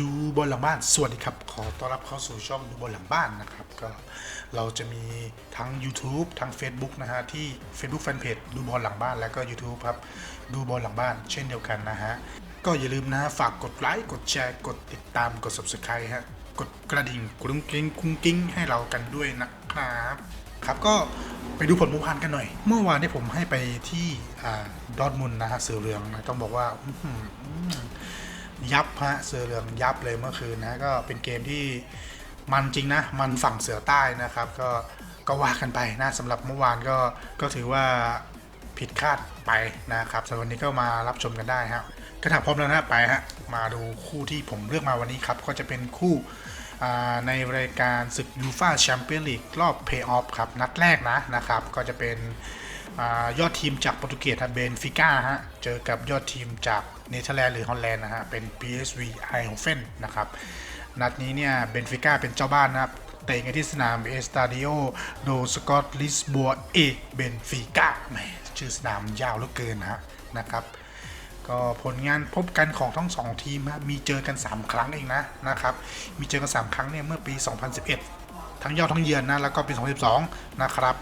ดูบอลหลังบ้าน สวัสดีครับ ขอต้อนรับเข้าสู่ช่องดูบอลหลังบ้านนะครับ ก็เราจะมีทั้ง YouTube ทั้ง Facebook นะฮะ ที่ Facebook Fanpage ดูบอลหลังบ้าน แล้วก็ YouTube ครับ ดูบอลหลังบ้าน เช่นเดียวกันนะฮะ ก็อย่าลืมนะฝากกดไลค์ กดแชร์ กดติดตาม กด Subscribe ฮะ กดกระดิ่งกรุ้งกริ้งกุ้งกิ้งให้เรากันด้วยนะครับ ครับก็ไปดูผลมื่อวานกันหน่อย เมื่อวานที่ผมให้ไปที่อดอทมุนนะฮะเสือเหลืองนะต้องบอกว่า ยับฮะเสือเหลืองยับเลยเมื่อคืนนะก็เป็นเกมที่มันจริงนะ มันฝั่งเสือใต้นะครับ ก็ก็ว่ากันไปนะสำหรับเมื่อวานก็ก็ถือว่าผิดคาดไปนะครับสำหรับวันนี้ก็มารับชมกันได้ครับก็ถ้าพร้อมแล้วนะไปฮะมาดูคู่ที่ผมเลือกมาวันนี้ครับ ก็จะเป็นคู่ในรายการศึกยูฟาแชมเปี้ยนลีกรอบเพย์ออฟครับ นัดแรกนะนะครับ ก็จะเป็น ยอดทีมจากโปรตุเกสเบนฟิก้าฮะ เจอกับยอดทีมจากเนเธอร์แลนด์หรือฮอลแลนด์นะฮะ เป็น PSV e i n d h o v e n นะครับ นัดนี้เนี่ยเบนฟิก้าเป็นเจ้าบ้านนะครับ เตะกันที่สนามเอสตาดิโอโดสกอตลิสบัวเอเบนฟิก้าแหมชื่อสนามยาวเหลือเกินนะฮะนะครับ ก็ผลงานพบกันของทั้งสองทีมฮะมีเจอกัน 3 ครั้งเองนะนะครับ มีเจอกัน 3 ครั้งเนี่ยเมื่อปี 2011 ทั้งเยาทั้งเยือนนะ แล้วก็ปี 2012 นะครับ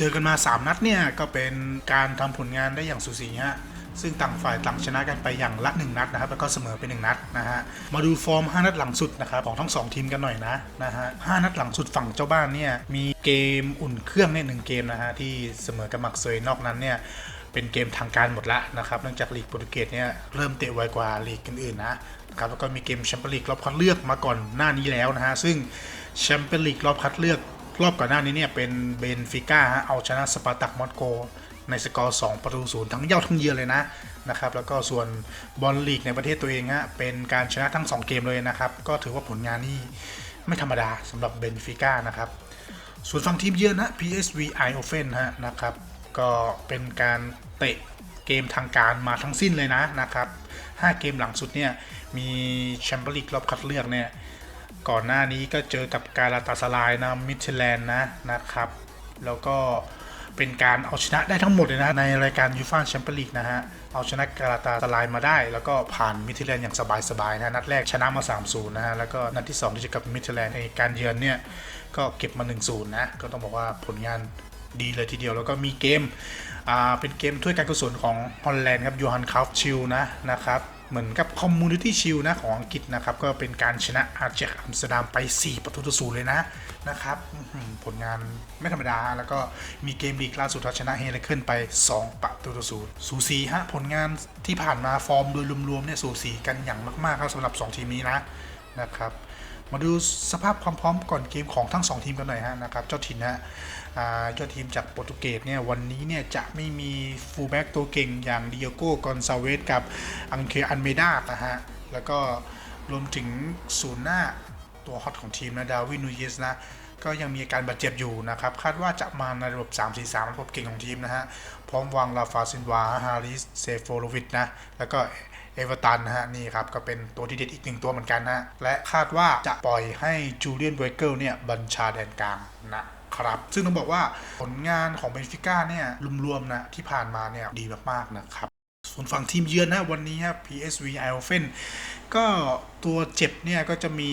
เจอกันมา 3 นัดเนี่ย ก็เป็นการทำผลงานได้อย่างสุสีฮะซึ่งต่างฝ่ายต่างชนะกันไปอย่างละ 1 นัดนะครับแล้วก็เสมอไป 1 นัดนะฮะมาดูฟอร์ม 5 นัดหลังสุดนะครับของทั้ง 2 ทีมกันหน่อยนะนะฮะ5นัดหลังสุดฝั่งเจ้าบ้านเนี่ยมีเกมอุ่นเครื่องเนี่ยหนึ่งเกมนะฮะที่เสมอกับมักเซยนอกนั้นเนี่ยเป็นเกมทางการหมดล้วนะครับเนื่องจากลีกโปรตุเกสเนี่ยเริ่มเตะไวกว่าลีกอื่นๆนะครับแล้วก็มีเกมแชมเปี้ยนลีกรอบคัดเลือกมาก่อนหน้านี้แล้วนะฮะซึ่งแชมเปี้ยนลีกรอบคัดเลือก รอบก่อนหน้านี้เนี่ยเป็นเบนฟิก้าเอาชนะสปาร์ตักมอสโก ในสกอร์ 2 ประตูศูนย์ทั้งเย้าทั้งเยือนเลยนะนะครับแล้วก็ส่วนบอลลีกในประเทศตัวเองฮะเป็นการชนะทั้ง 2 เกมเลยนะครับ ก็ถือว่าผลงานนี่ไม่ธรรมดาสำหรับเบนฟิก้านะครับส่วนฝั่งทีมเยือนนะ PSV Eindhoven ฮะนะครับก็เป็นการเตะเกมทางการมาทั้งสิ้นเลยนะนะครับ5เกมหลังสุดเนี่ยมีแชมเปี้ยนลีกรอบคัดเลือกเนี่ย ก่อนหน้านี้ก็เจอกับการาตาสลายนะมิเชแลนด์นะนะครับ แล้วก็เป็นการเอาชนะได้ทั้งหมดเลยนะในรายการยูฟ่าแชมเปี้ยนลีกนะฮะ เอาชนะการาตาสลายมาได้ แล้วก็ผ่านมิเทแลนด์อย่างสบายๆนะนัดแรกชนะมา 3-0 นะฮะ แล้วก็นัดที่2ที่เจะกับมิเทแลนด์ในการเยือนเนี่ยก็เก็บมา 1-0 นะ ก็ต้องบอกว่าผลงานดีเลยทีเดียว แล้วก็มีเกม อ่า เป็นเกมถ้วยการกุศลของฮอลแลนด์ครับยูฮันคาฟชิลนะนะครับ เหมือนกับคอมมูนิตี้ชิลนะของอังกฤษนะครับ ก็เป็นการชนะอาร์เจกอัมสเตอร์ดัมไป 4 ประตูต่อศูนย์เลยนะนะครับผลงานไม่ธรรมดา แล้วก็มีเกมลีกล่าสุดเอาชนะเฮเลเคิลไป 2 ประตูต่อศูนย์สูสีฮะผลงานที่ผ่านมาฟอร์มโดยรวมๆเนี่ยสูสีกันอย่างมากๆครับสำหรับ 2 ทีมนี้นะนะครับ มาดูสภาพความพร้อมก่อนเกมของทั้ง 2 ทีมกันหน่อยฮะนะครับเจ้าถิ่นนะอ่าทีมจากโปรตุเกสเนี่ยวันนี้เนี่ยจะไม่มีฟูลแบ็กตัวเก่งอย่างดิโอโก้กอนซาเวสกับอังเคอันเมดานะฮะแล้วก็รวมถึงศูนย์หน้าตัวฮอตของทีมนะดาวินูเยสนะก็ยังมีอาการบาดเจ็บอยู่นะครับ คาดว่าจะมาในระบบ 3-4-3 ระบบเก่งของทีมนะฮะ พร้อมวางลาฟาซินวา ฮาริส เซโฟโลวิชนะ แล้วก็เเอเวอร์ตันนะฮะนี่ครับก็เป็นตัวที่เด็ดอีกหนึ่งตัวเหมือนกันนะและคาดว่าจะปล่อยให้จูเลียนเวเกิลเนี่ยบัญชาแดนกลางนะครับ ซึ่งต้องบอกว่าผลงานของเบนฟิก้าเนี่ยรวมๆนะที่ผ่านมาเนี่ยดีมากๆนะครับส่วนฝั่งทีมเยือนนะวันนี้ครับ PSV Eindhoven ก็ตัวเจ็บเนี่ยก็จะมี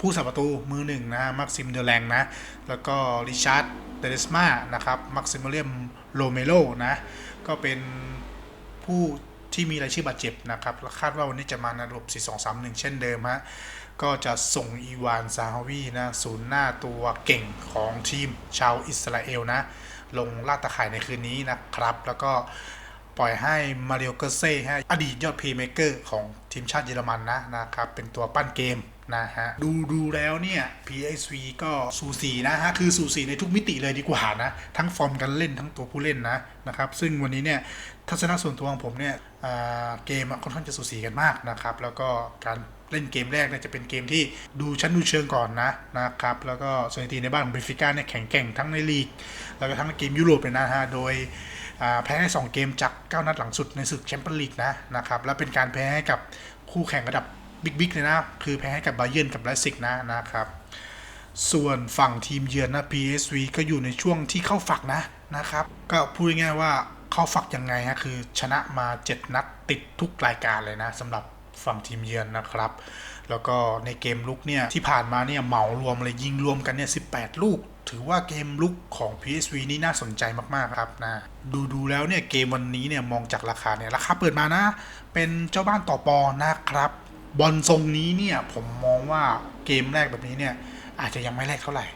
ผู้สับประตูมือหนึ่งนะมักซิมเดแรงนะ แล้วก็ริชาร์ดเดเดสมานะครับมักซิมเลียมโรเมโลนะ ก็เป็นผู้ ที่มีรายชื่อบาดเจ็บนะครับคาดว่าวันนี้จะมาในระบบ 4-2-3-1 เช่นเดิมฮะก็จะส่งอีวานซาฮาวีนะศูนย์หน้าตัวเก่งของทีมชาวอิสราเอลนะ ลงลาดตะข่ายในคืนนี้นะครับ แล้วก็ปล่อยให้มาริโอเกเซ่ฮะอดีตยอดพรีเมเกอร์ของทีมชาติเยอรมันนะนะครับ เป็นตัวปั้นเกมนะฮะ ดูดูแล้วเนี่ย PSV ก็สูสีนะฮะ คือสูสีในทุกมิติเลยดีกว่านะ ทั้งฟอร์มการเล่นทั้งตัวผู้เล่นนะนะครับ ซึ่งวันนี้เนี่ย ทัศนะส่วนตัวของผมเนี่ยเกมค่อนข้างจะสูสีกันมากนะครับ แล้วก็การเล่นเกมแรกเนี่ยจะเป็นเกมที่ดูชั้นดูเชิงก่อนนะนะครับ แล้วก็สถิติในบ้านของเบนฟิก้าเนี่ยแข็งแกร่งทั้งในลีก แล้วก็ทั้งในเกมยุโรปเลยนะฮะ โดยแพ้ให้2เกมจาก 9 นัดหลังสุดในศึกแชมเปี้ยนลีกนะนะครับ และเป็นการแพ้ให้กับคู่แข่งระดับบิ๊กๆเลยนะ คือแพ้ให้กับบาเยิร์นกับไลซิกนะนะครับส่วนฝั่งทีมเยือนนะ PSV ก็อยู่ในช่วงที่เข้าฝักนะนะครับ ก็พูดง่ายๆว่า เข้าฝักยังไงฮะคือชนะมา 7 นัดติดทุกรายการเลยนะสำหรับฝั่งทีมเยือนนะครับ แล้วก็ในเกมลุกเนี่ยที่ผ่านมาเนี่ยเหมารวมเลยยิงรวมกันเนี่ย18 ลูก ถือว่าเกมลุกของ PSV นี่น่าสนใจมากๆครับนะดูดูแล้วเนี่ยเกมวันนี้เนี่ยมองจากราคาเนี่ยราคาเปิดมานะ เป็นเจ้าบ้านต่อปอนะครับบอลทรงนี้เนี่ยผมมองว่าเกมแรกแบบนี้เนี่ยอาจจะยังไม่แรกเท่าไหร่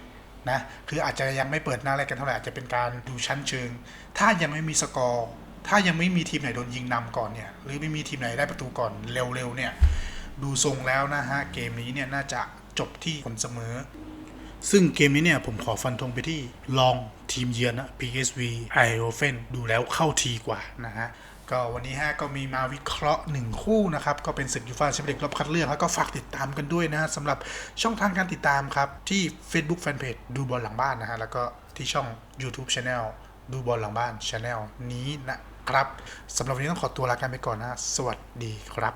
นะคืออาจจะยังไม่เปิดหน้าแรกกันเท่าไหร่อาจจะเป็นการดูชั้นเชิง ถ้ายังไม่มีสกอร์ถ้ายังไม่มีทีมไหนโดนยิงนำก่อนเนี่ยหรือไม่มีทีมไหนได้ประตูก่อนเร็วๆเนี่ยดูทรงแล้วนะฮะเกมนี้เนี่ยน่าจะจบที่ผลเสมอ ซึ่งเกมนี้เนี่ยผมขอฟันธงไปที่ลองทีมเยือนนะ PSV i o f e n ดูแล้วเข้าทีกว่านะฮะ ก็วันนี้ฮะก็มีมาวิเคราะห์ 1 คู่นะครับ ก็เป็นศึกยูฟ่าแชมเปี้ยนลีกรอบคัดเลือก แล้วก็ฝากติดตามกันด้วยนะฮะสำหรับช่องทางการติดตามครับ ที่ Facebook Fanpage ดูบอลหลังบ้านนะฮะ แล้วก็ที่ช่อง YouTube Channel ดูบอลหลังบ้าน Channel นี้นะครับสำหรับวันนี้ต้องขอตัวลากันไปก่อนนะ สวัสดีครับ